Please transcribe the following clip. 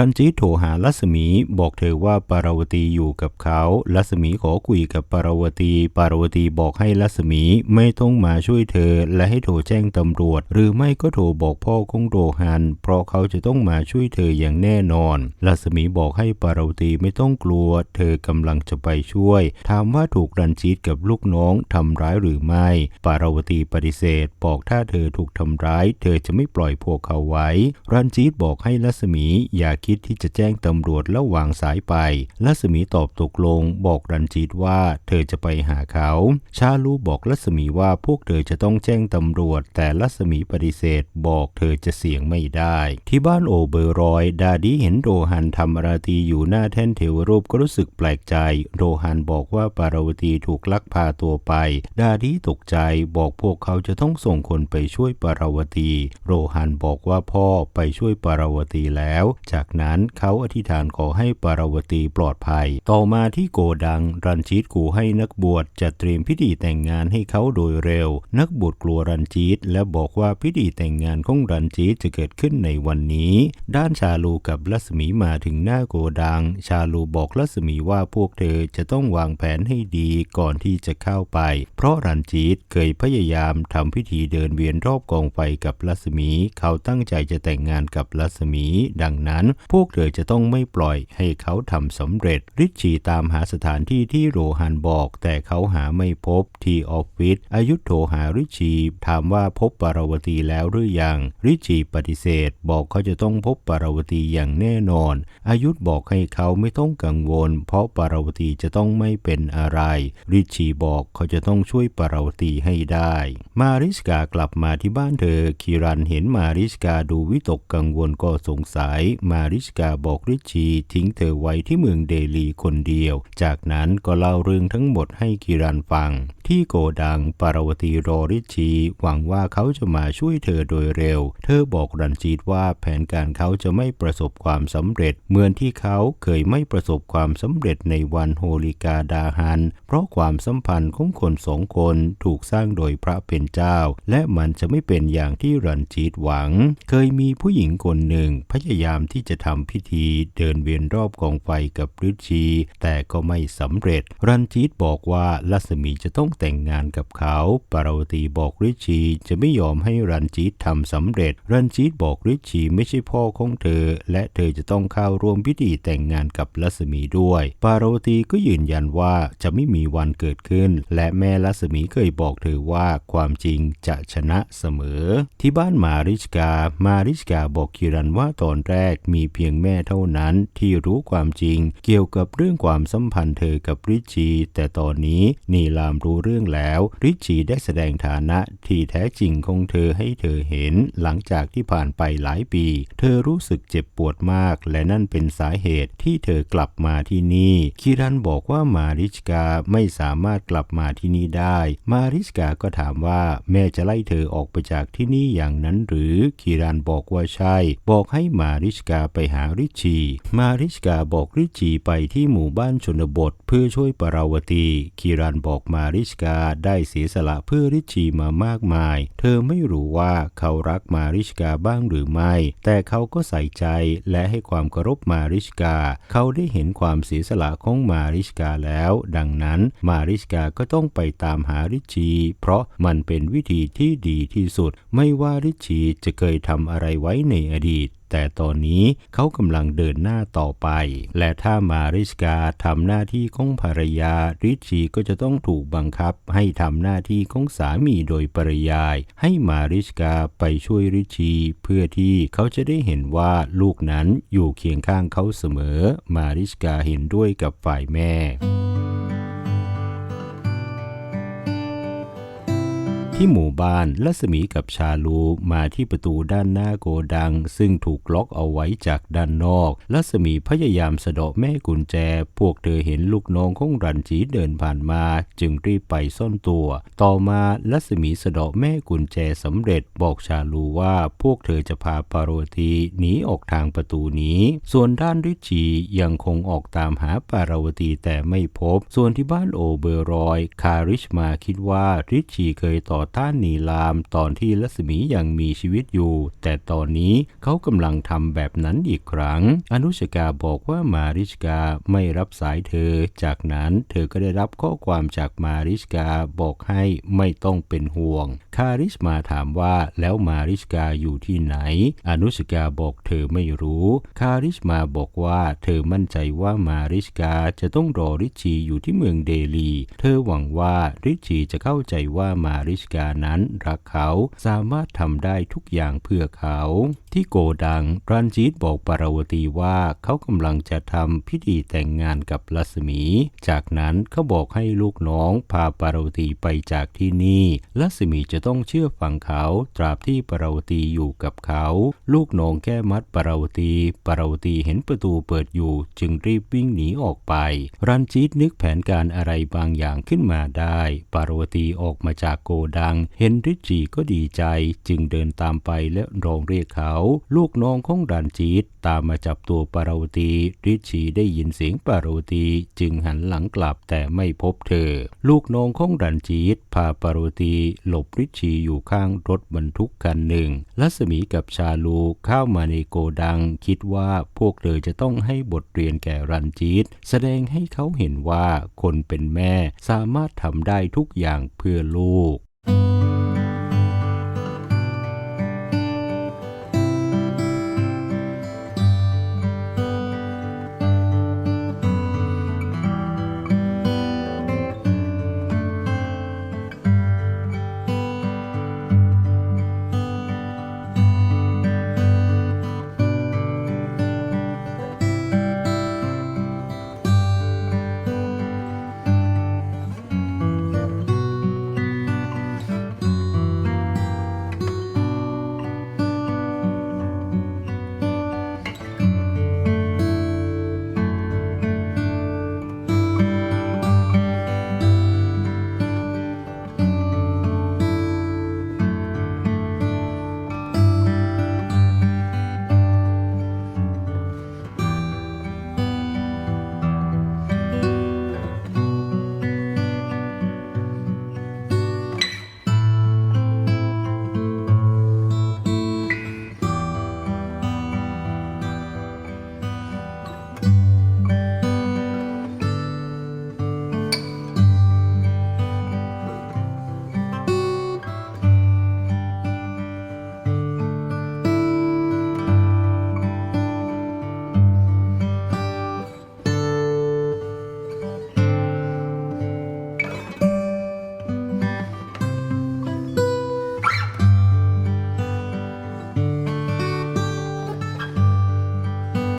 รันจิตโทรหาลัศมีบอกเธอว่าปารวตีอยู่กับเขาลัศมีขอคุยกับปารวตีปารวตีบอกให้ลัศมีไม่ต้องมาช่วยเธอ และให้โทรแจ้งตำรวจ หรือไม่ก็โทรบอกพ่อของโรฮัน เพราะเขาจะต้องมาช่วยเธออย่างแน่นอนลัศมีบอกให้ปารวตีไม่ต้องกลัว เธอกำลังจะไปช่วย ถามว่าถูกรันจิตกับลูกน้องทำร้ายหรือไม่ ปารวตีปฏิเสธ บอกถ้าเธอถูกทำร้าย เธอจะไม่ปล่อยพวกเขาไว้ รันจิตบอกให้ลัศมีอย่าคิดคิดที่จะแจ้งตำรวจแล้ววางสายไป ลัศมีตอบตกลง บอกรันจิตว่าเธอจะไปหาเขา ชาลูบอกลัศมีว่าพวกเธอจะต้องแจ้งตำรวจ แต่ลัศมีปฏิเสธ บอกเธอจะเสี่ยงไม่ได้ ที่บ้านโอเบอร์รอย ดาดีเห็นโรฮันทำอาราตีอยู่หน้าแท่นเทวรูปก็รู้สึกแปลกใจ โรฮันบอกว่าปารวตีถูกลักพาตัวไป ดาดีตกใจบอกพวกเขาจะต้องส่งคนไปช่วยปารวตี โรฮันบอกว่าพ่อไปช่วยปารวตีแล้ว จากนั้นเขาอธิษฐานขอให้ปารวตีปลอดภัย ต่อมาที่โกดัง รันจีตกูให้นักบวชจะเตรียมพิธีแต่งงานให้เขาโดยเร็ว นักบวชกลัวรันจีตและบอกว่าพิธีแต่งงานของรันจีตจะเกิดขึ้นในวันนี้ ด้านชาลูกับลัศมีมาถึงหน้าโกดัง ชาลูบอกลัศมีว่าพวกเธอจะต้องวางแผนให้ดีก่อนที่จะเข้าไป เพราะรันจีตเคยพยายามทำพิธีเดินเวียนรอบกองไฟกับลัศมี เขาตั้งใจจะแต่งงานกับลัศมี ดังนั้นพวกเธอจะต้องไม่ปล่อยให้เขาทำสำเร็จ ริชชีตามหาสถานที่ที่โรฮันบอก แต่เขาหาไม่พบที่ออฟฟิศอายุโทรหาริชชีถามว่าพบปารวตีแล้วหรือยัง ริชชีปฏิเสธ บอกเขาจะต้องพบปารวตีอย่างแน่นอน อายุบอกให้เขาไม่ต้องกังวล เพราะปารวตีจะต้องไม่เป็นอะไร ริชชีบอกเขาจะต้องช่วยปารวตีให้ได้ มาริสกากลับมาที่บ้านเธอ คิรันเห็นมาริสกาดูวิตกกังวลก็สงสัยมาริสกาบอกริชีทิ้งเธอไว้ที่เมืองเดลีคนเดียว จากนั้นก็เล่าเรื่องทั้งหมดให้คิรันฟัง ที่โกดังปารวตีรอริชชีหวังว่าเขาจะมาช่วยเธอโดยเร็ว เธอบอกรันจีตว่าแผนการเขาจะไม่ประสบความสำเร็จ เหมือนที่เขาเคยไม่ประสบความสำเร็จในวันโฮลิกาดาฮัน เพราะความสัมพันธ์ของคนสองคนถูกสร้างโดยพระเป็นเจ้า และมันจะไม่เป็นอย่างที่รันจีตหวัง เคยมีผู้หญิงคนหนึ่งพยายามที่จะทำพิธีเดินเวียนรอบกองไฟกับริชี แต่ก็ไม่สำเร็จ รันจีตบอกว่าลัศมีจะต้องแต่งงานกับเขา ปารวตีบอกริชีจะไม่ยอมให้รันจีตทำสำเร็จ รันจีตบอกริชชีไม่ใช่พ่อของเธอ และเธอจะต้องเข้าร่วมพิธีแต่งงานกับลัศมีด้วย ปารวตีก็ยืนยันว่าจะไม่มีวันเกิดขึ้น และแม่ลัศมีเคยบอกเธอว่าความจริงจะชนะเสมอ ที่บ้านมาริชกา มาริชกาบอกคิรันว่าตอนแรกมีเพียงแม่เท่านั้นที่รู้ความจริง เกี่ยวกับเรื่องความสัมพันธ์เธอกับริชชีแต่ตอนนี้นีลามรู้เรื่องแล้ว ริชชีได้แสดงฐานะที่แท้จริงของเธอให้เธอเห็น หลังจากที่ผ่านไปหลายปี เธอรู้สึกเจ็บปวดมาก และนั่นเป็นสาเหตุที่เธอกลับมาที่นี่ คิรันบอกว่ามาริชกาไม่สามารถกลับมาที่นี่ได้ มาริชกาก็ถามว่าแม่จะไล่เธอออกไปจากที่นี่อย่างนั้นหรือ คิรันบอกว่าใช่ บอกให้มาริชกาไปไปหาริชีมาริชกาบอกริชีไปที่หมู่บ้านชนบท เพื่อช่วยปราวตีคิรันบอกมาริชกาได้เสียสละเพื่อริชีมามากมาย เธอไม่รู้ว่าเขารักมาริชกาบ้างหรือไม่ แต่เขาก็ใส่ใจและให้ความเคารพมาริชกา เขาได้เห็นความเสียสละของมาริชกาแล้ว ดังนั้นมาริชกาก็ต้องไปตามหาริชีเพราะมันเป็นวิธีที่ดีที่สุด ไม่ว่าริชีจะเคยทำอะไรไว้ในอดีต แต่ตอนนี้เขากำลังเดินหน้าต่อไป และถ้ามาริชกาทำหน้าที่ของภรรยา ริชีก็จะต้องถูกบังคับให้ทำหน้าที่ของสามีโดยปริยาย ให้มาริชกาไปช่วยริชี เพื่อที่เขาจะได้เห็นว่าลูกนั้นอยู่เคียงข้างเขาเสมอ มาริชกาเห็นด้วยกับฝ่ายแม่ ที่หมู่บ้านลัศมีกับชาลูมาที่ประตูด้านหน้าโกดัง ซึ่งถูกล็อกเอาไว้จากด้านนอกลัศมีพยายามสะเดาะแม่กุญแจ พวกเธอเห็นลูกน้องของรันจีเดินผ่านมา จึงรีบไปซ่อนตัว ต่อมาลัศมีสะเดาะแม่กุญแจสำเร็จบอกชาลูว่าพวกเธอจะพาปารวตีหนีออกทางประตูนี้ ส่วนด้านริชียังคงออกตามหาปารวตีแต่ไม่พบ ส่วนที่บ้านโอเบอร์รอย คาริชมาคิดว่าริชีเคยต่อต้านนีลามตอนที่รัศมียังมีชีวิตอยู่ แต่ตอนนี้เขากำลังทำแบบนั้นอีกครั้ง อนุชกาบอกว่ามาริชกาไม่รับสายเธอ จากนั้นเธอก็ได้รับข้อความจากมาริชกาบอกให้ไม่ต้องเป็นห่วง คาริชมาถามว่าแล้วมาริชกาอยู่ที่ไหน อนุชกาบอกเธอไม่รู้ คาริชมาบอกว่าเธอมั่นใจว่ามาริชกาจะต้องรอริชีอยู่ที่เมืองเดลี เธอหวังว่าริชชีจะเข้าใจว่ามาริชกานั้นรักเขาสามารถทำได้ทุกอย่างเพื่อเขา ที่โกดังรันจีตบอกปาราวตีว่าเขากำลังจะทำพิธีแต่งงานกับลัสมี จากนั้นเขาบอกให้ลูกน้องพาปาราวตีไปจากที่นี่ลัสมีจะต้องเชื่อฟังเขาตราบที่ปาราวตีอยู่กับเขา ลูกน้องแก้มัดปาราวตีปาราวตีเห็นประตูเปิดอยู่ จึงรีบวิ่งหนีออกไป รันจีตนึกแผนการอะไรบางอย่างขึ้นมาได้ ปาราวตีออกมาจากโกดังเห็นริชจีก็ดีใจจึงเดินตามไปและร้องเรียกเขา ลูกน้องของรันจีตตามมาจับตัวปาราวตี ริชีได้ยินเสียงปาราวตีจึงหันหลังกลับแต่ไม่พบเธอ ลูกน้องของรันจีตพาปาราวตีหลบริชีอยู่ข้างรถบรรทุกคันหนึ่งรัศมีกับชาลูเข้ามาในโกดัง คิดว่าพวกเธอจะต้องให้บทเรียนแก่รันจีตแสดงให้เขาเห็นว่าคนเป็นแม่สามารถทำได้ทุกอย่างเพื่อลูก Thank you.